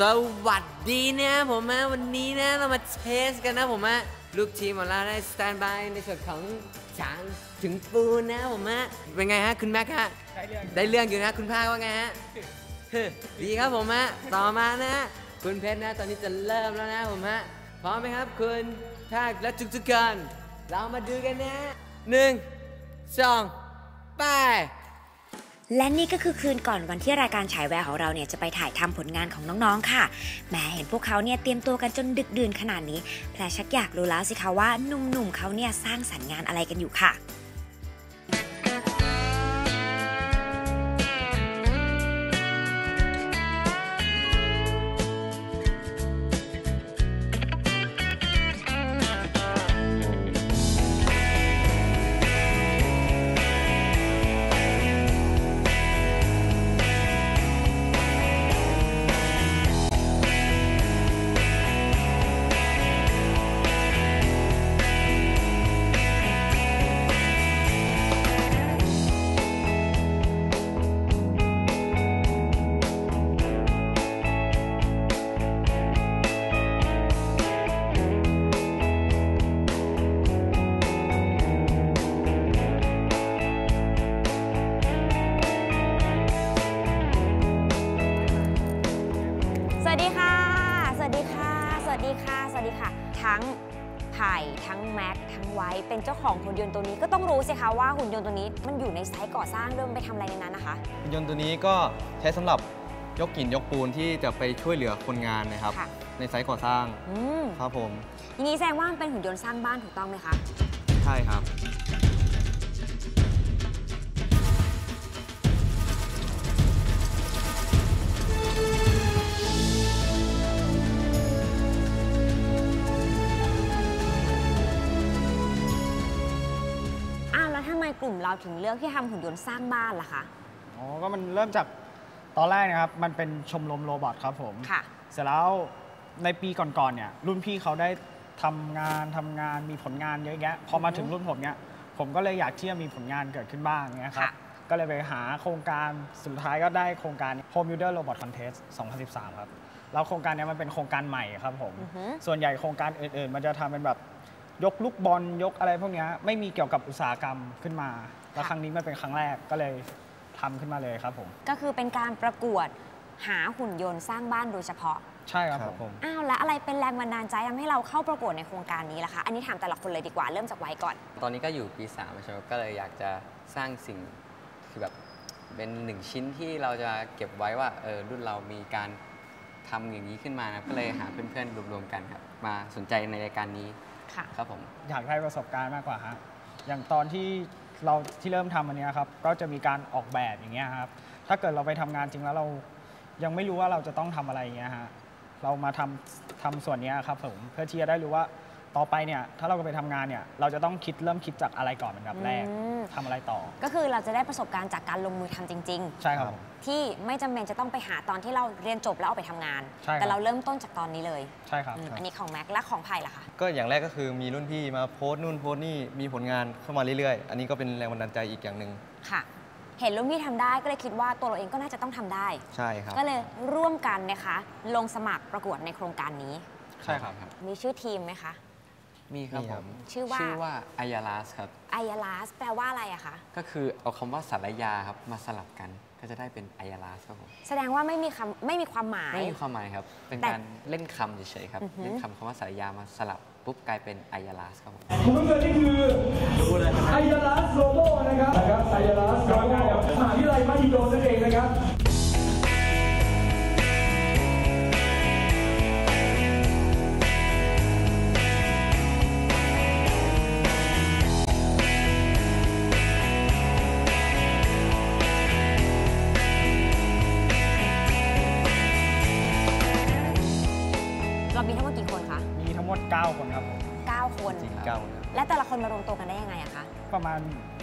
สวัสดีนะผมนะวันนี้นะเรามาเทสกันนะผมนะลูกทีมของเราได้สแตนบายในส่วนของช้างถึงปูนนะผมนะเป็นไงฮะคุณแม็กฮะได้เรื่องอยู่นะคุณภาคว่าไงฮะดีครับผมฮะต่อมานะ คุณเพชรนะ ตอนนี้จะเริ่มแล้วนะผมฮะพร้อมไหมครับคุณภาคและทุกๆคนเรามาดูกันนะหนึ่งสองไป และนี่ก็คือคืนก่อนวันที่รายการฉายแววของเราเนี่ยจะไปถ่ายทำผลงานของน้องๆค่ะแหมเห็นพวกเขาเนี่ยเตรียมตัวกันจนดึกดื่นขนาดนี้แพรชักอยากรู้แล้วสิคะว่าหนุ่มๆเขาเนี่ยสร้างสรรค์งานอะไรกันอยู่ค่ะ นยนต์ตัวนี้ก็ต้องรู้สิคะว่าหุ่นยนต์ตัวนี้มันอยู่ในไซต์ก่อสร้างด้วยมันไปทำอะไรในนั้นนะคะ หุ่นยนต์ตัวนี้ก็ใช้สำหรับยกหินยกปูนที่จะไปช่วยเหลือคนงานนะครับ ค่ะ ในไซต์ก่อสร้างอืมครับผม อย่างนี้แสดงว่ามันเป็นหุ่นยนต์สร้างบ้านถูกต้องไหมคะ ใช่ครับ กลุ่มเราถึงเลือกที่จะทำหุ่นยนต์สร้างบ้านล่ะคะ อ๋อ ก็มันเริ่มจากตอนแรกนะครับ มันเป็นชมรมโรบอทครับผม ค่ะ เสร็จแล้วในปีก่อนๆเนี่ย รุ่นพี่เขาได้ทำงานทำงานมีผลงานเยอะแยะ พอมาถึงรุ่นผมเนี่ย ผมก็เลยอยากที่จะมีผลงานเกิดขึ้นบ้างเนี่ยครับ ค่ะ ก็เลยไปหาโครงการสุดท้ายก็ได้โครงการ Home Builder Robot Contest 2013 ครับ แล้วโครงการเนี้มันเป็นโครงการใหม่ครับผม อือหือ ส่วนใหญ่โครงการอื่นๆ มันจะทำเป็นแบบ ยกลูกบอลยกอะไรพวกเนี้ยไม่มีเกี่ยวกับอุตสาหกรรมขึ้นมา แล้วครั้งนี้มันเป็นครั้งแรกก็เลยทำขึ้นมาเลยครับผม ก็คือเป็นการประกวดหาหุ่นยนต์สร้างบ้านโดยเฉพาะ ใช่ครับครับผมอ้าวแล้วอะไรเป็นแรงบันดาลใจทำให้เราเข้าประกวดในโครงการนี้ล่ะคะอันนี้ถามแต่ละคนเลยดีกว่าเริ่มจากไว้ก่อน ตอนนี้ก็อยู่ปีสามใช่ไหมก็เลยอยากจะสร้างสิ่งคือแบบเป็นหนึ่งชิ้นที่เราจะเก็บไว้ว่าเออรุ่นเรามีการทำอย่างนี้ขึ้นมานะก็เลยหาเพื่อนๆรวมๆกันครับมาสนใจในรายการนี้ ค่ะ ครับผม อยากได้ประสบการณ์มากกว่าฮะอย่างตอนที่เราที่เริ่มทำอันเนี้ยครับ ก็จะมีการออกแบบอย่างเงี้ยครับ ถ้าเกิดเราไปทำงานจริงแล้วเรายังไม่รู้ว่าเราจะต้องทำอะไรอย่างเงี้ยฮะ เรามาทำทำส่วนเนี้ยครับผม เพื่อที่จะได้รู้ว่า ต่อไปเนี่ยถ้าเราไปทำงานเนี่ยเราจะต้องคิดเริ่มคิดจากอะไรก่อนเป็นแบบแรกอืมทำอะไรต่อ ก็คือเราจะได้ประสบการณ์จากการลงมือทำจริงใช่ครับผมๆที่ไม่จำเป็นจะต้องไปหาตอนที่เราเรียนจบแล้วเอาไปทำงานใช่ครับแต่เราเริ่มต้นจากตอนนี้เลยใช่ครับอืมอันนี้ของแม็กและของไผ่ล่ะคะก็อย่างแรกก็คือมีรุ่นพี่มาโพสต์นู่นโพสต์นี่มีผลงานเข้ามาเรื่อยๆ อันนี้ก็เป็นแรงบันดาลใจอีกอย่างหนึ่งค่ะเห็นรุ่นพี่ทำได้ก็เลยคิดว่าตัวเราเองก็น่าจะต้องทำได้ใช่ครับก็เลยร่วมกันนะคะลงสมัครประกวดในโครงการนี้ใช่ครับมีชื่อทีมไหมคะ มีครับมีผครับมชื่อว่า ชื่อว่าอายาลาสครับ ไอยาลาสแปลว่าอะไรอะคะก็คือเอาคำว่าสารยาครับมาสลับกันก็จะได้เป็นอายาลาสครับผมแสดงว่าไม่มีคำไม่มีความหมาย ไม่มีความหมายครับ เป็นแต่การเล่นคำเฉยๆครับ อือหือ เล่นคำคำว่าสารยามาสลับปุ๊บกลายเป็นอายาลาสครับผมคุณผู้ชมนี่คือไอยาลัสโลโบนะครับนะครับไอยาลัสโลโบมหาวิทยาลัยมหิดลนั่นเองนะครับ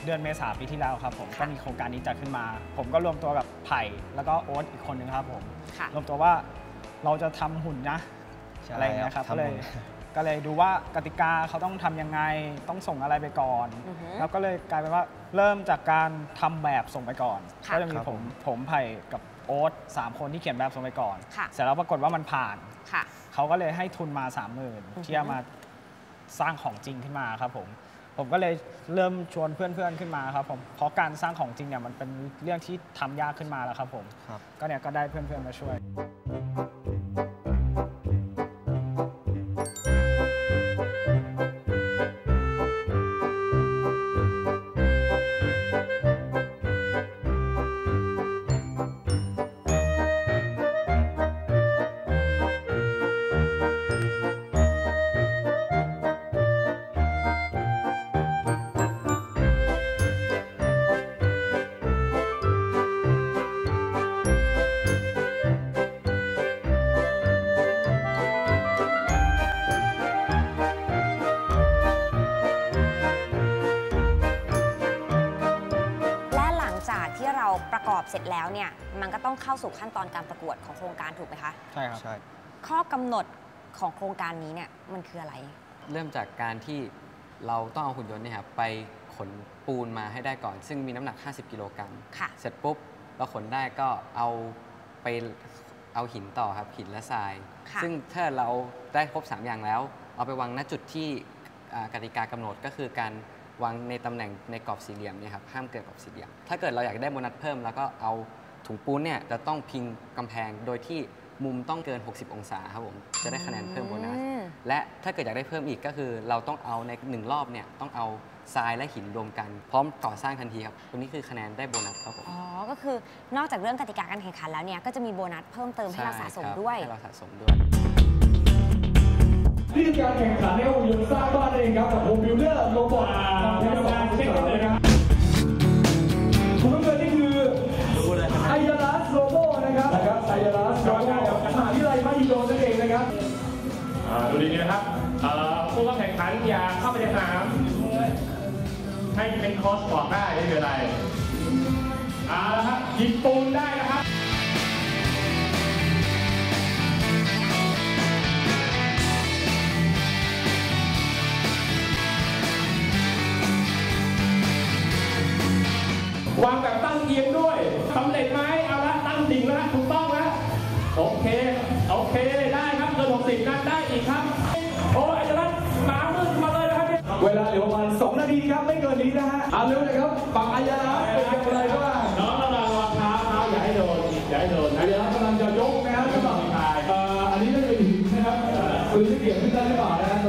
เดือนเมษาปีที่แล้วครับผมค่ะก็มีโครงการนี้จัดขึ้นมา ผมก็รวมตัวกับไผ่แล้วก็โอ๊ตอีกคนนึงครับผมค่ะรวมตัวว่าเราจะทำหุ่นนะใช่อะไรอย่างเงี้ยครับครับก็เลยทำหุ่นก็เลยดูว่ากติกาเขาต้องทำยังไงต้องส่งอะไรไปก่อนอือฮึแล้วก็เลยกลายเป็นว่าเริ่มจากการทำแบบส่งไปก่อนค่ะก็จะมีครับผผมมผมไผ่กับโอ๊ตสามคนที่เขียนแบบส่งไปก่อนค่ะเสร็จแล้วปรากฏว่ามันผ่านค่ะเขาก็เลยให้ทุนมา3 0,000อือฮึที่จะมาสร้างของจริงขึ้นมาครับผม ผมก็เลยเริ่มชวนเพื่อนๆขึ้นมาครับผมเพราะการสร้างของจริงเนี่ยมันเป็นเรื่องที่ทำยากขึ้นมาแล้วครับผมครับก็เนี่ยก็ได้เพื่อนๆมาช่วย เราประกอบเสร็จแล้วเนี่ยมันก็ต้องเข้าสู่ขั้นตอนการประกวดของโครงการถูกไหมคะ ใช่ครับใช่ข้อกำหนดของโครงการนี้เนี่ยมันคืออะไร เริ่มจากการที่เราต้องเอาหุ่นยนต์เนี่ยครับไปขนปูนมาให้ได้ก่อน ซึ่งมีน้ำหนัก 50 กิโลกรัมค่ะเสร็จปุ๊บเราขนได้ก็เอาไปเอาหินต่อครับหินและทรายค่ะซึ่งถ้าเราได้ครบ 3 อย่างแล้ว เอาไปวางณจุดที่อ่ากติกากำหนดก็คือการ วางในตำแหน่งในกรอบสี่เหลี่ยมเนี่ยครับห้ามเกินกรอบสี่เหลี่ยม ถ้าเกิดเราอยากได้โบนัสเพิ่มแล้วก็เอาถุงปูนเนี่ยจะต้องพิงกำแพงโดยที่มุมต้องเกิน 60 องศาครับผมจะได้คะแนนเพิ่มโบนัสอืมและถ้าเกิดอยากได้เพิ่มอีกก็คือ เราต้องเอาในหนึ่งรอบเนี่ยต้องเอาทรายและหินรวมกันพร้อมก่อสร้างทันทีครับตรงนี้คือคะแนนได้โบนัสครับผม อ๋อ ก็คือนอกจากเรื่องกติกาการแข่งขันแล้วเนี่ยก็จะมีโบนัสเพิ่มเติมให้เราสะสมใช่ครับด้วย ให้เราสะสมด้วย นี่คือการแข่งขันในหุ่นยนต์สร้างบ้านนั่นเองครับกับโฮมบิลเดอร์โรบอทคอนเทนต์สองพันสิบสามนะครับคุณน้ำเงินนี่คือไอยาลัสโรโบนะครับนะครับไอยาลัสโรโบมหาวิทยาลัยมหิดลนั่นเองนะครับอ่าดูดีๆนะครับเอ่อผู้เข้าแข่งขันอย่าเข้าไปในสนามให้เป็นโค้ชบอกได้ไม่เป็นไรเอาละครับหยิบปูนได้นะครับ เอาเร็วเลยครับฝั่งไอยาลัสเป็นอย่างไรบ้างน้องระวังรองเท้าเท้าอย่าให้โดนอย่าให้โดนไอนะยาลัสกำลังจะยกนะครับสำหรับเอ่ออันนี้น่าจะเป็นหินนะครับปืนที่เกี่ยวขึ้นได้หรือเปล่านะครับ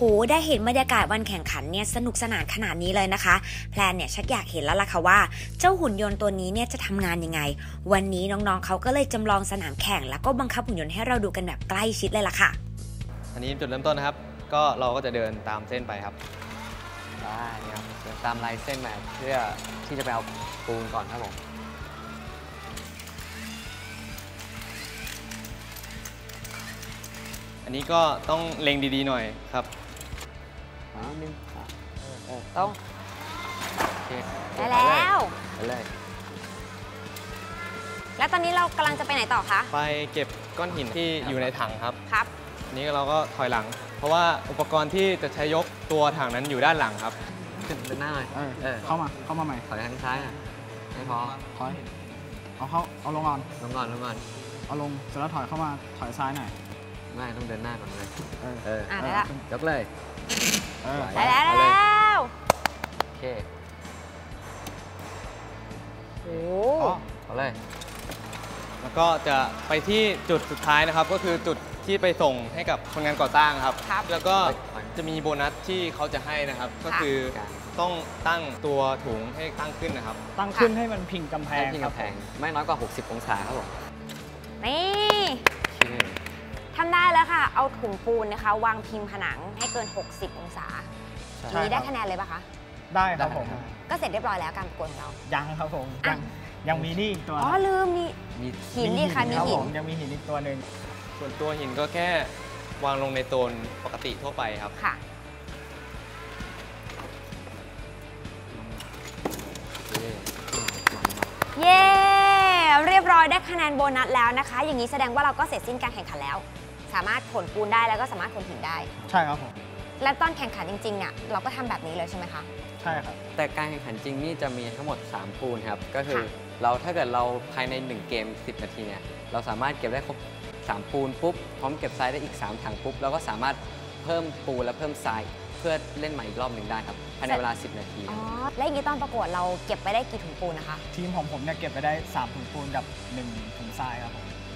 หได้เห็นบรรยากาศวันแข่งขันเนี่ยสนุกสนานขนาดนี้เลยนะคะ แพลนเนี่ยชักอยากเห็นแล้วล่ะค่ะว่า เจ้าหุ่นยนต์ตัวนี้เนี่ยจะทำงานยังไง วันนี้น้องๆเขาก็เลยจำลองสนามแข่ง แล้วก็บังคับหุ่นยนต์ให้เราดูกันแบบใกล้ชิดเลยล่ะค่ะ อันนี้จุดเริ่มต้นนะครับ ก็เราก็จะเดินตามเส้นไปครับได้ครับเดินตามลายเส้นมาเพื่อที่จะไปเอาปูนก่อนครับผมอันนี้ก็ต้องเล็งดีๆหน่อยครับ นิดนึงอะเออเออต้องโอเคได้แล้วไปเลยแล้วตอนนี้เรากำลังจะไปไหนต่อคะ ไปเก็บก้อนหินที่อยู่ในถังครับ ครับอันนี้เราก็ถอยหลัง เพราะว่าอุปกรณ์ที่จะใช้ยกตัวถังนั้นอยู่ด้านหลังครับ ขึ้นเดินหน้าหน่อยเออเออเข้ามา เข้ามาใหม่ ถอยทางซ้ายอะไม่พอถอย เอาเข้า เอาลงก่อน ลงก่อน ลงก่อน เอาลง เสร็จแล้วถอยเข้ามา ถอยซ้ายหน่อย ไม่ต้องเดินหน้าก่อนเลยเออเอออะได้ละยกเลยเออได้แล้วได้เอาเลยแล้วโอเคโอ้อ๋อเอาเลยแล้วก็จะไปที่จุดสุดท้ายนะครับ ก็คือจุดที่ไปส่งให้กับคนงานก่อสร้างครับครับแล้วก็จะมีโบนัสที่เขาจะให้นะครับ ก็คือค่ะต้องตั้งตัวถุงให้ตั้งขึ้นนะครับ ตั้งขึ้นให้มันพิงกำแพแพงงที่ครับกำแพง ไม่น้อยกว่า 60 องศาครับผมนี่ ทำได้แล้วค่ะ เอาถุงปูนนะคะ วางพิมพ์ผนังให้เกิน 60 องศาใช่ทีนี้ได้ครับคะแนนเลยปะคะ ได้ครับผม ก็เสร็จเรียบร้อยแล้วการประกวดของเรา ยังครับผมอะยังยังมีนี่อีกตัว อ๋อลืมมีมีหินดิค่ะมีครับหิผนมยังมีหินอีกตัวหนึ่ง ส่วนตัวหินก็แค่วางลงในโซนปกติทั่วไปครับ ค่ะเย้ เรียบร้อยได้คะแนนโบนัสแล้วนะคะ อย่างนี้แสดงว่าเราก็เสร็จสิ้นการแข่งขันแล้ว สามารถขนปูนได้แล้วก็สามารถขนหินได้ ใช่ครับผม และตอนแข่งขันจริงๆเนี่ยเราก็ทำแบบนี้เลยใช่ไหมคะ ใช่ครับ แต่การแข่งขันจริงนี่จะมีทั้งหมด 3 ปูนครับ ก็คือค่ะ เราถ้าเกิดเราภายใน 1 เกม 10 นาทีเนี่ย เราสามารถเก็บได้ครบ 3 ปูนปุ๊บ พร้อมเก็บทรายได้อีก 3 ถังปุ๊บ เราก็สามารถเพิ่มปูนและเพิ่มทรายเพื่อเล่นใหม่อีกรอบหนึ่งได้ครับ ภายในเวลา 10 นาทีอ๋อ และอย่างนี้ตอนประกวดเราเก็บไปได้กี่ถุงปูนนะคะ ทีมของผมเนี่ยเก็บไปได้3ถุงปูนกับ1ถุงทรายครับผมก็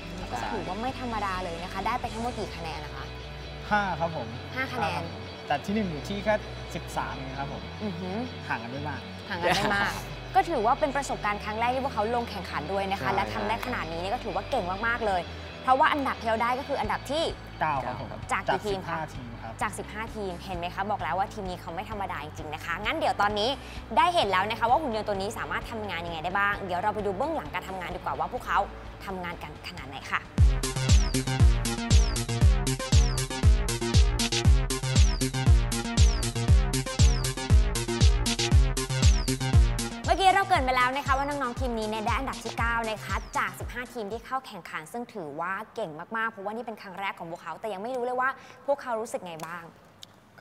ถือว่าไม่ธรรมดาเลยนะคะ ได้ไปทั้งหมดกี่คะแนนนะคะ 5 ครับผมห้าคะแนนรับแต่ที่หนึ่งอยู่ที่แค่13เองครับผมอือหือ ห่างกันไม่มาก ห่างกันไม่มาก ก็ถือว่าเป็นประสบการณ์ครั้งแรกที่พวกเขาลงแข่งขันด้วยนะคะ ใช่ และทำได้ขนาดนี้เนี่ยก็ถือว่าเก่งมากๆเลย เพราะว่าอันดับที่เราได้ก็คืออันดับที่ 9ครับผมจากกี่ทีมคะ 15ทีมครับ จาก 15 ทีม เห็นไหมคะ บอกแล้วว่าทีมนี้เขาไม่ธรรมดาจริงๆนะคะ งั้นเดี๋ยวตอนนี้ได้เห็นแล้วนะคะว่าหุ่นยนต์ตัวนี้สามารถทำงานยังไงได้บ้าง เดี๋ยวเราไปดูเบื้องหลังการทำงานดีกว่าว่าพวกเขา ทำงานกันขนาดไหนค่ะเมื่อกี้เราเกินไปแล้วนะคะว่าน้อง ๆ ทีมนี้เนี่ยได้อันดับที่ 9 นะคะจาก 15 ทีมที่เข้าแข่งขัน ซึ่งถือว่าเก่งมาก ๆ เพราะว่านี่เป็นครั้งแรกของพวกเขา แต่ยังไม่รู้เลยว่าพวกเขารู้สึกไงบ้าง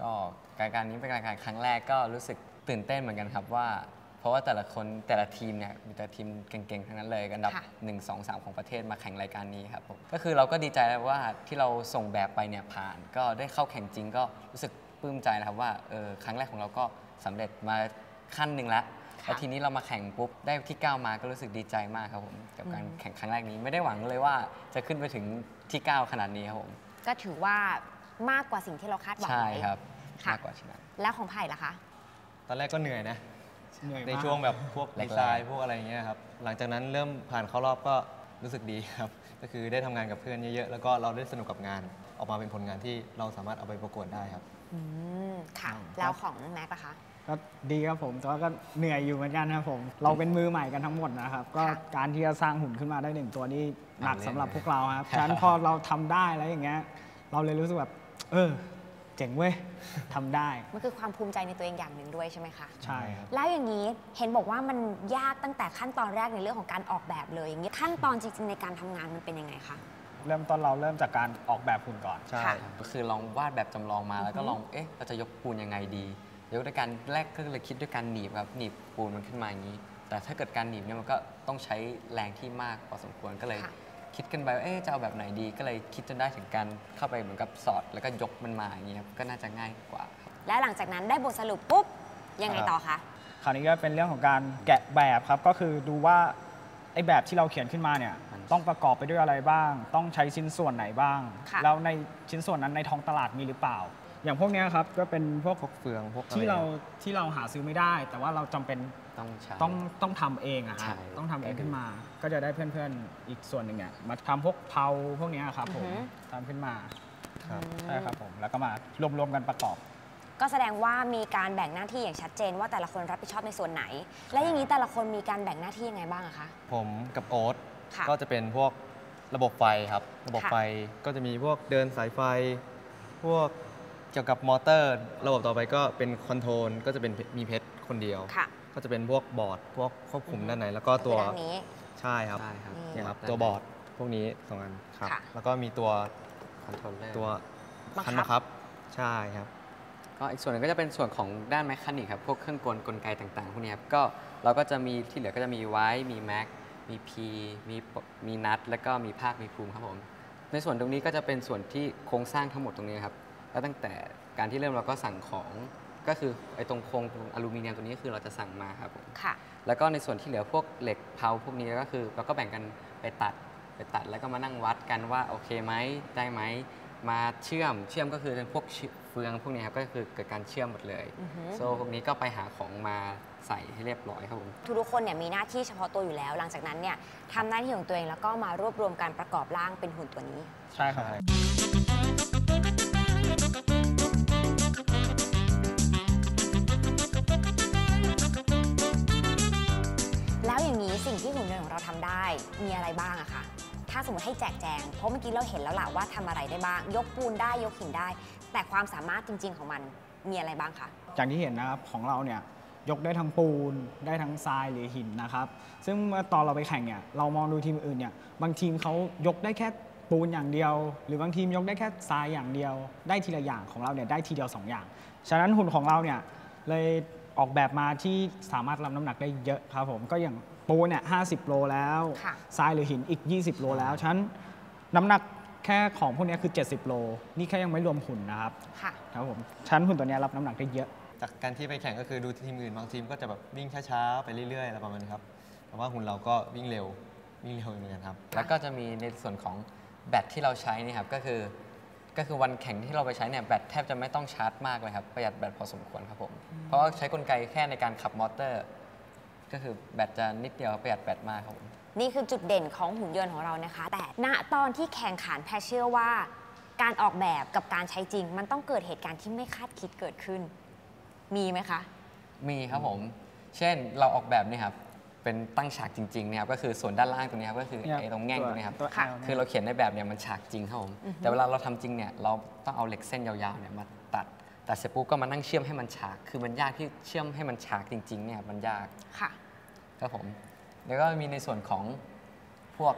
ก็การการนี้เป็นการแข่งครั้งแรกก็รู้สึกตื่นเต้นเหมือนกันครับว่า เพราะว่าแต่ละคนแต่ละทีมเนี่ยมีแต่ทีมเก่งๆทั้งนั้นเลยอันดับค่ะ1 2 3 ของประเทศมาแข่งรายการนี้ครับผมก็คือเราก็ดีใจแล้วว่าที่เราส่งแบบไปเนี่ยผ่าน ก็ได้เข้าแข่งจริงก็รู้สึกปลื้มใจนะครับว่าเออครั้งแรกของเราก็สำเร็จมาขั้นหนึ่งแล้วค่ะแล้วทีนี้เรามาแข่งปุ๊บได้ที่ 9 มาก็รู้สึกดีใจมากครับผมกับการแข่งครั้งแรกนี้ไม่ได้หวังเลยว่าจะขึ้นไปถึงที่ 9 ขนาดนี้ครับผมก็ถือว่ามากกว่าสิ่งที่เราคาดหวังใช่ไว้ครับค่ะมากกว่าชนะแล้วของไผ่ล่ะคะ ตอนแรกก็เหนื่อยนะ เหนื่อยมากในช่วงแบบพวกแรกๆดีไซน์พวกอะไรอย่างเงี้ยครับหลังจากนั้นเริ่มผ่านเข้ารอบก็รู้สึกดีครับ ก็คือได้ทำงานกับเพื่อนเยอะๆ แล้วก็เราได้สนุกกับงาน ออกมาเป็นผลงานที่เราสามารถเอาไปประกวดได้ครับอืมค่ะ แล้วของแม็กซ์ล่ะคะก็ดีครับผมแต่ว่าก็เหนื่อยอยู่เหมือนกันนะครับผม เราเป็นมือใหม่กันทั้งหมดนะครับ ก็ค่ะการที่จะสร้างหุ่นขึ้นมาได้หนึ่งตัวนี่หนักทำเล่นสำหรับเลยพวกเราครับฉะนั้นพอเราทำได้แล้วอย่างเงี้ย เราเลยรู้สึกแบบเออ เจ๋งเว้ยทำได้ มันคือความภูมิใจในตัวเองอย่างหนึ่งด้วยใช่ไหมคะใช่ครับ แล้วอย่างนี้เห็นบอกว่ามันยากตั้งแต่ขั้นตอนแรกในเรื่องของการออกแบบเลยอย่างนี้ขั้นตอนจริง ๆ ในการทำงานมันเป็นยังไงคะเริ่มต้นเราเริ่มจากการออกแบบหุ่นก่อนใช่ค่ะก็คือลองวาดแบบจำลองมาแล้วก็ลองเอ๊ะเราจะยกปูนยังไงดียกด้วยการแรกก็เลยคิดด้วยการหนีบครับหนีบปูนมันขึ้นมาอย่างนี้ แต่ถ้าเกิดการหนีบเนี่ยมันก็ต้องใช้แรงที่มากพอสมควรก็เลย ค่ะคิดกันไปว่าเอ๊ะจะเอาแบบไหนดีก็เลยคิดจนได้ถึงการเข้าไปเหมือนกับสอด แล้วก็ยกมันมาอย่างนี้ครับก็น่าจะง่ายกว่าครับและหลังจากนั้นได้บทสรุปปุ๊บยังไงต่อคะคราวนี้ก็เป็นเรื่องของการแกะแบบครับก็คือดูว่าไอ้แบบที่เราเขียนขึ้นมาเนี่ยมันต้องประกอบไปด้วยอะไรบ้าง ต้องใช้ชิ้นส่วนไหนบ้างค่ะแล้วในชิ้นส่วนนั้นในท้องตลาดมีหรือเปล่า อย่างพวกเนี้ยครับก็เป็นพวกพวกเฟืองพวกอะไร ที่เราที่เราหาซื้อไม่ได้ แต่ว่าเราจำเป็นต้องใช้ ต้องต้องทำเองอะใช่ ฮะต้องทำเองขึ้นมา ก็จะได้เพื่อนๆอีกส่วนหนึ่งเนี่ยมาทำพวกเผาพวกเนี้ยครับผมอือฮึทำขึ้นมาครับใช่ครับผมแล้วก็มารวมๆกันประกอบ ก็แสดงว่ามีการแบ่งหน้าที่อย่างชัดเจนว่าแต่ละคนรับผิดชอบในส่วนไหน และอย่างนี้แต่ละคนมีการแบ่งหน้าที่ยังไงบ้างอะคะ ผมกับโอ๊ตค่ะก็จะเป็นพวกระบบไฟครับ ระบบค่ะ ไฟก็จะมีพวกเดินสายไฟ พวก เกี่ยวกับมอเตอร์ ระบบต่อไปก็เป็นคอนโทรลก็จะเป็นมีเพชรคนเดียว ค่ะ ก็จะเป็นพวกบอร์ดพวกควบคุมด้านในแล้วก็ตัวคือด้านนี้ ใช่ครับใช่ครับเนี่ยครับด้านตัวบอร์ดพวกนี้สองอันครับ ค่ะ แล้วก็มีตัวคอนโทรลเลอร์ตัวบังคับ คันบังคับ ใช่ครับ ก็อีกส่วนหนึ่งก็จะเป็นส่วนของด้านแมคคานิกครับ พวกเครื่องกลกลไกต่างๆพวกนี้ครับก็เราก็จะมีที่เหลือก็จะมีไว้ มีแม็กมีพีมีปมีนัทแล้วก็มีภาคมีภูมิครับผม ในส่วนตรงนี้ก็จะเป็นส่วนที่โครงสร้างทั้งหมดตรงนี้ครับ แล้วตั้งแต่การที่เริ่มเราก็สั่งของก็คือไอ้ตรงโครงอลูมิเนียมตัวนี้คือเราจะสั่งมาครับผมค่ะ แล้วก็ในส่วนที่เหลือพวกเหล็กเพลาพวกนี้ก็คือเราก็แบ่งกันไปตัดไปตัดแล้วก็มานั่งวัดกันว่าโอเคไหมได้ไหมมาเชื่อมเชื่อมก็คือเป็นพวกเชืเฟืองพวกนี้ครับก็คือเกิดการเชื่อมหมดเลยอือฮึโซ่พวกนี้ก็ไปหาของมาใส่ให้เรียบร้อยครับผมทุกๆคนเนี่ยมีหน้าที่เฉพาะตัวอยู่แล้ว หลังจากนั้นเนี่ยทำหน้าที่ของตัวเองแล้วก็มารวบรวมการประกอบร่างเป็นหุ่นตัวนี้ ใช่ครับ เราทำได้มีอะไรบ้างอะคะถ้าสมมติให้แจกแจง เพราะเมื่อกี้เราเห็นแล้วล่ะว่าทำอะไรได้บ้าง ยกปูนได้ยกหินได้ แต่ความสามารถจริง ๆ ของมันมีอะไรบ้างคะอย่างที่เห็นนะครับของเราเนี่ยยกได้ทั้งปูนได้ทั้งทรายหรือหินนะครับ ซึ่งเมื่อตอนเราไปแข่งเนี่ยเรามองดูทีมอื่นเนี่ยบางทีมเขายกได้แค่ปูนอย่างเดียว หรือบางทีมยกได้แค่ทรายอย่างเดียว ได้ทีละอย่างของเราเนี่ยได้ทีเดียวสองอย่าง ฉะนั้นหุ่นของเราเนี่ยเลย ออกแบบมาที่สามารถรับน้ำหนักได้เยอะครับผมก็อย่างปูนเนี่ย50โลแล้วค่ะทรายหรือหินอีก 20 โลแล้วฉะนั้นน้ำหนักแค่ของพวกเนี้ยคือ 70 โล นี่แค่ยังไม่รวมหุ่นนะครับค่ะ ครับผมชั้นหุ่นตัวเนี้ยรับน้ำหนักได้เยอะ จากการที่ไปแข่งก็คือดูทีมอื่นบางทีมก็จะแบบวิ่งช้าๆไปเรื่อยๆอะไรประมาณนี้ครับแต่ว่าหุ่นเราก็วิ่งเร็ววิ่งเร็วเหมือนกันครับ แล้วก็จะมีในส่วนของแบตที่เราใช้นี่ครับก็คือ ก็คือวันแข่งที่เราไปใช้เนี่ยแบตแทบจะไม่ต้องชาร์จมากเลยครับ ประหยัดแบตพอสมควรครับผม เพราะว่าใช้กลไกแค่ในการขับมอเตอร์ ก็คือแบตจะนิดเดียวประหยัดแบตมากครับผมนี่คือจุดเด่นของหุ่นยนต์ของเรานะคะ แต่ณตอนที่แข่งขันแพรเชื่อว่า การออกแบบกับการใช้จริง มันต้องเกิดเหตุการณ์ที่ไม่คาดคิดเกิดขึ้น มีไหมคะ มีครับผม เช่นเราออกแบบนี่ครับ เป็นตั้งฉากจริงๆเนี่ยครับก็คือส่วนด้านล่างตรงนี้ครับก็คือเนี่ยไอ้ตรงแง่งตรงนี้ครับตัวค่ะ L คือเราเขียนในแบบเนี่ยมันฉากจริงครับผมแต่เวลาเราทำจริงเนี่ยเราต้องเอาเหล็กเส้นยาวๆเนี่ยมาตัดตัดเสร็จปุ๊บก็มานั่งเชื่อมให้มันฉาก คือมันยากที่เชื่อมให้มันฉากจริงๆเนี่ยครับมันยากค่ะครับผมแล้วก็มีในส่วนของพวก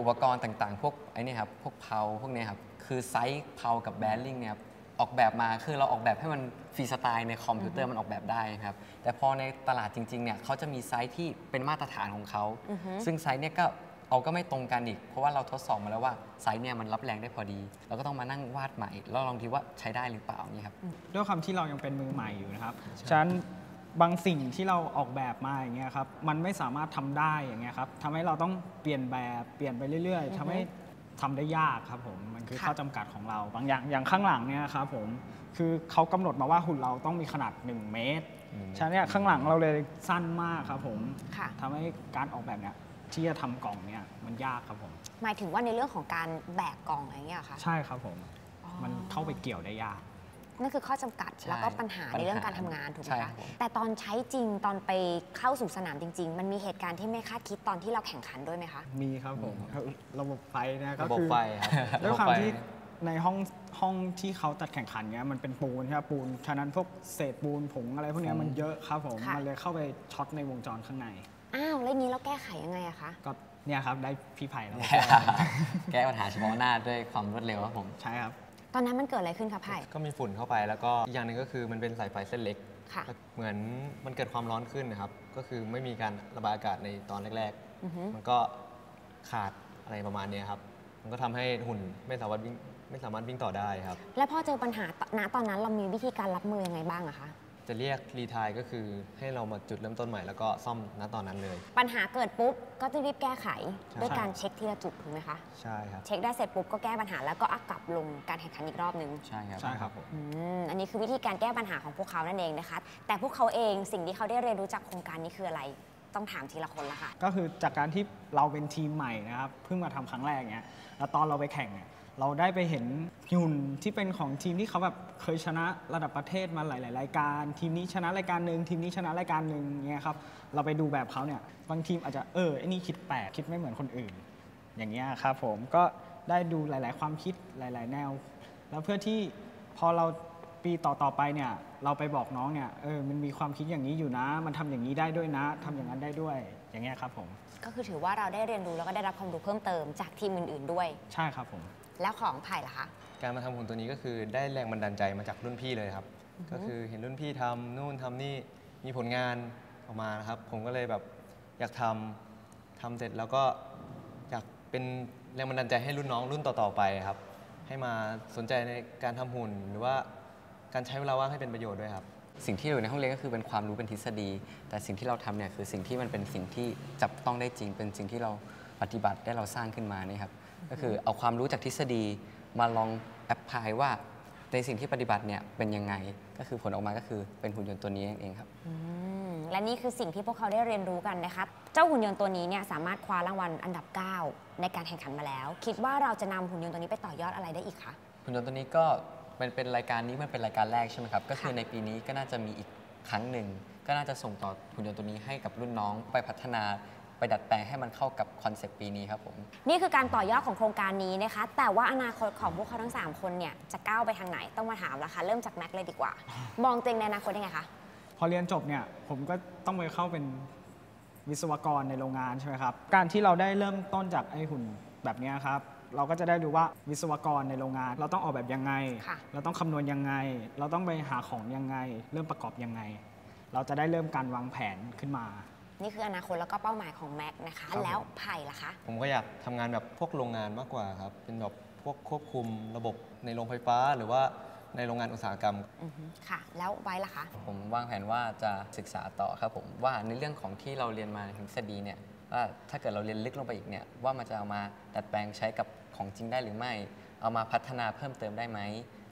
อุปกรณ์ต่างๆ พวกไอ้นี่ครับพวกเพาพวกเนี้ยครับคือไซส์เพากับแบริ่งเนี่ยครับ ออกแบบมาคือเราออกแบบให้มันฟรีสไตล์ในคอมพิวเตอร์มันออกแบบได้ครับแต่พอในตลาดจริงๆเนี่ยเขาจะมีไซส์ที่เป็นมาตรฐานของเขาอือฮึซึ่งไซส์เนี่ยก็เอาก็ไม่ตรงกันอีก เพราะว่าเราทดสอบมาแล้วว่าไซส์เนี่ยมันรับแรงได้พอดี เราก็ต้องมานั่งวาดใหม่แล้วลองทีว่าใช้ได้หรือเปล่านี่ครับด้วยความที่เรายังเป็นมือใหม่อยู่นะครับฉะนั้นบางสิ่งที่เราออกแบบมาอย่างเงี้ยครับมันไม่สามารถทำได้อย่างเงี้ยครับทำให้เราต้องเปลี่ยนแบบเปลี่ยนไปเรื่อย ๆทำให้ ทำได้ยากครับผมมันคือค่ะข้อจำกัดของเราบางอย่างอย่างข้างหลังเนี่ยครับผมคือเขากำหนดมาว่าหุ่นเราต้องมีขนาด 1 เมตรฉะนั้นเนี่ยข้างหลังเราเลยสั้นมากครับผมค่ะทำให้การออกแบบเนี่ยที่จะทำกล่องเนี่ยมันยากครับผม หมายถึงว่าในเรื่องของการแบกกล่องอะไรอย่างเงี้ยเหรอค่ะใช่ครับผมอ๋อมันเข้าไปเกี่ยวได้ยาก นั่นคือข้อจำกัดใช่แล้วก็ปัญหาปัญหาในเรื่องการทำงานถูกไหมใช่ครัคะบผมแต่ตอนใช้จริงตอนไปเข้าสู่สนามจริง ๆ มันมีเหตุการณ์ที่ไม่คาดคิดตอนที่เราแข่งขันด้วยไหมคะ มีครับผมระบบไฟนะก็ระบบคือไฟครับด้วยความระบบไฟที่ในห้องห้องที่เขาตัดแข่งขันเนี้ยมันเป็นปูนใช่ไหมปูนฉะนั้นพวกเศษปูนผงอะไรพวกเนี้ยมันเยอะครับผมค่ะมันเลยเข้าไปช็อตในวงจรข้างในอ้าวแล้วอย่างนี้เราแก้ไขยังไงอะคะก็เนี่ยครับได้พี่ไผ่แล้วแก้ปัญหาเฉพาะหน้าด้วยความรวดเร็วครับผมใช่ครับ ตอนนั้นมันเกิดอะไรขึ้นคะไผ่ก็มีฝุ่นเข้าไปแล้วก็อีกอย่างหนึ่งก็คือมันเป็นสายไฟเส้นเล็กค่ะเหมือนมันเกิดความร้อนขึ้นนะครับ ก็คือไม่มีการระบายอากาศในตอนแรกอือฮึๆมันก็ขาดอะไรประมาณเนี้ยครับ มันก็ทำให้หุ่นไม่สามารถวิ่งไม่สามารถวิ่งต่อได้ครับ แล้วพอเจอปัญหาณตอนนั้นเรามีวิธีการรับมือยังไงบ้างอะคะ จะเรียกรีทายก็คือให้เรามาจุดเริ่มต้นใหม่แล้วก็ซ่อมณตอนนั้นเลย ปัญหาเกิดปุ๊บก็จะรีบแก้ไขใช่ด้วยการเช็คทีละจุดถูกไหมคะใช่ครับเช็คได้เสร็จปุ๊บก็แก้ปัญหาแล้วก็อักกลับลงการแข่งขันอีกรอบนึงใช่ครับใช่ครับผมอืมอันนี้คือวิธีการแก้ปัญหาของพวกเขานั่นเองนะคะ แต่พวกเขาเองสิ่งที่เขาได้เรียนรู้จากโครงการนี้คืออะไรต้องถามทีละคนละค่ะ ก็คือจากการที่เราเป็นทีมใหม่นะครับ เพิ่งมาทำครั้งแรกเนี้ย แล้วตอนเราไปแข่งเนี่ย เราได้ไปเห็นหุ่นที่เป็นของทีมที่เขาแบบเคยชนะระดับประเทศมาหลาย ๆ รายการ ทีมนี้ชนะรายการหนึ่งทีมนี้ชนะรายการหนึ่งเงี้ยครับเราไปดูแบบเขาเนี่ยบางทีมอาจจะเออไอ้นี่คิดแปลกคิดไม่เหมือนคนอื่น อย่างเงี้ยครับผมก็ได้ดูหลาย ๆ ความคิดหลาย ๆ แนว แล้วเพื่อที่พอเราปีต่อ ๆ ไปเนี่ยเราไปบอกน้องเนี่ยเออมันมีความคิดอย่างนี้อยู่นะ มันทำอย่างนี้ได้ด้วยนะทำอย่างนั้นได้ด้วยอย่างเงี้ยครับผมก็คือถือว่าเราได้เรียนรู้แล้วก็ได้รับความรู้เพิ่มเติมจากทีมอื่น ๆ ด้วย ใช่ครับผม แล้วของไผ่ล่ะคะ การมาทำหุ่นตัวนี้ก็คือได้แรงบันดาลใจมาจากรุ่นพี่เลยครับ ก็คือเห็นรุ่นพี่ทำนู่นทำนี่มีผลงานออกมานะครับ ผมก็เลยแบบอยากทำทำเสร็จแล้วก็อยากเป็นแรงบันดาลใจให้รุ่นน้องรุ่นต่อๆไปครับ ให้มาสนใจในการทำหุ่นหรือว่าการใช้เวลาว่างให้เป็นประโยชน์ด้วยครับสิ่งที่อยู่ในห้องเรียนก็คือเป็นความรู้เป็นทฤษฎี แต่สิ่งที่เราทำเนี่ยคือสิ่งที่มันเป็นสิ่งที่จับต้องได้จริง เป็นสิ่งที่เราปฏิบัติได้เราสร้างขึ้นมานี่ครับ ก็คือเอาความรู้จากทฤษฎีมาลองแอปพลายว่าในสิ่งที่ปฏิบัติเนี่ยเป็นยังไงก็คือผลออกมาก็คือเป็นหุ่นยนต์ตัวนี้เองครับอืมและนี่คือสิ่งที่พวกเขาได้เรียนรู้กันนะคะเจ้าหุ่นยนต์ตัวนี้เนี่ยสามารถคว้ารางวัลอันดับ 9 ในการแข่งขันมาแล้ว คิดว่าเราจะนำหุ่นยนต์ตัวนี้ไปต่อยอดอะไรได้อีกคะหุ่นยนต์ตัวนี้ก็มันเป็นรายการนี้มันเป็นรายการแรกใช่ไหมครับก็คือในปีนี้ก็น่าจะมีอีกครั้งหนึ่งก็น่าจะส่งต่อหุ่นยนต์ตัวนี้ให้กับรุ่นน้องไปพัฒนา ไปดัดแปลงให้มันเข้ากับคอนเซปต์ปีนี้ครับผม นี่คือการต่อยอดของโครงการนี้นะคะ แต่ว่าอนาคตของพวกเขาทั้ง 3 คนเนี่ยจะก้าวไปทางไหนต้องมาถามแล้วค่ะเริ่มจากแม็กเลยดีกว่า มองตัวเองในอนาคตยังไงคะพอเรียนจบเนี่ยผมก็ต้องไปเข้าเป็นวิศวกรในโรงงานใช่ไหมครับ การที่เราได้เริ่มต้นจากไอ้หุ่นแบบเนี้ยครับ เราก็จะได้ดูว่าวิศวกรในโรงงาน เราต้องออกแบบยังไงค่ะเราต้องคำนวณยังไง เราต้องไปหาของยังไง เริ่มประกอบยังไง เราจะได้เริ่มการวางแผนขึ้นมา นี่คืออนาคตแล้วก็เป้าหมายของแม็กนะคะ ครับ แล้วไผ่ล่ะคะ ผมก็อยากทำงานแบบพวกโรงงานมากกว่าครับ เป็นแบบพวกควบคุมระบบในโรงไฟฟ้า หรือว่าในโรงงานอุตสาหกรรม อือฮึค่ะ แล้วไว้ล่ะคะ ผมวางแผนว่าจะศึกษาต่อครับผมว่าในเรื่องของที่เราเรียนมาในทฤษฎีเนี่ยว่าถ้าเกิดเราเรียนลึกลงไปอีกเนี่ยว่ามันจะเอามาดัดแปลงใช้กับของจริงได้หรือไม่ เอามาพัฒนาเพิ่มเติมได้ไหม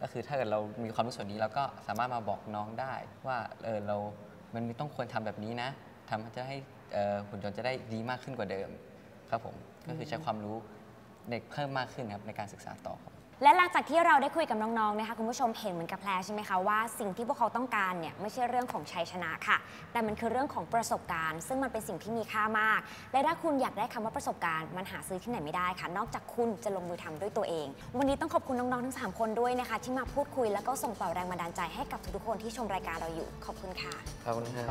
ก็คือถ้าเกิดเรามีความรู้ส่วนนี้เราก็สามารถมาบอกน้องได้ ว่าเออเรามันมีต้องควรทำแบบนี้นะ ทำจะให้เอ่อหุ่นยนต์จะได้ดีมากขึ้นกว่าเดิมครับผมก็คือใช้ความรู้เด็กเพิ่มมากขึ้นครับในการศึกษาต่อครับและหลังจากที่เราได้คุยกับน้องๆนะคะคุณผู้ชมเห็นเหมือนกับแพรใช่ไหมคะว่าสิ่งที่พวกเขาต้องการเนี่ยไม่ใช่เรื่องของชัยชนะค่ะ แต่มันคือเรื่องของประสบการณ์ ซึ่งมันเป็นสิ่งที่มีค่ามาก และถ้าคุณอยากได้คำว่าประสบการณ์ มันหาซื้อที่ไหนไม่ได้ค่ะ นอกจากคุณจะลงมือทำด้วยตัวเอง วันนี้ต้องขอบคุณน้องๆทั้ง 3 คนด้วยนะคะ ที่มาพูดคุยแล้วก็ส่งต่อแรงบันดาลใจให้กับทุกๆคนที่ชมรายการเราอยู่ขอบคุณค่ะขอบคุณครั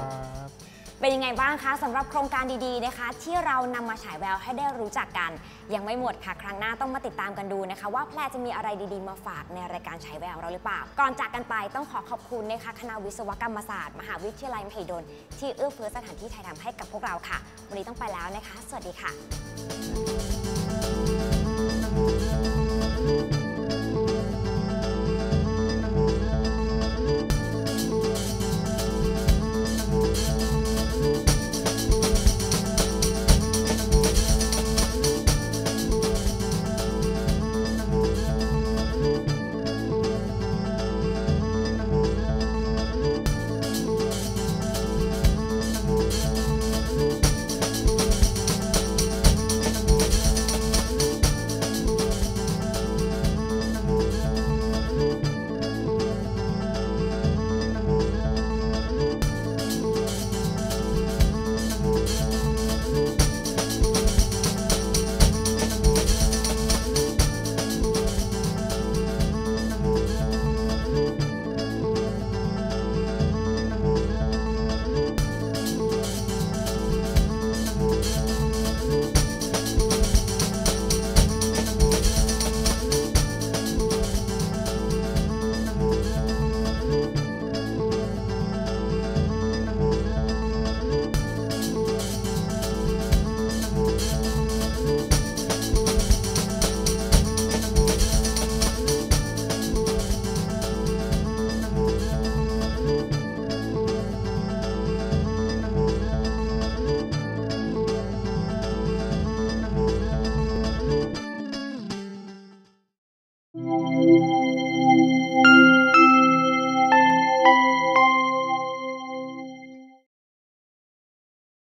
บ เป็นยังไงบ้างคะสำหรับโครงการดีๆนะคะ ที่เรานำมาฉายแววให้ได้รู้จักกัน ยังไม่หมดค่ะ ครั้งหน้าต้องมาติดตามกันดูนะคะ ว่าแพรจะมีอะไรดีๆ มาฝากในรายการฉายแววเราหรือเปล่า ก่อนจากกันไปต้องขอขอบคุณนะคะคณะวิศวกรรมศาสตร์ มหาวิทยาลัยมหิดลที่เอื้อเฟื้อสถานที่ถ่ายทำให้กับพวกเราค่ะ วันนี้ต้องไปแล้วนะคะ สวัสดีค่ะ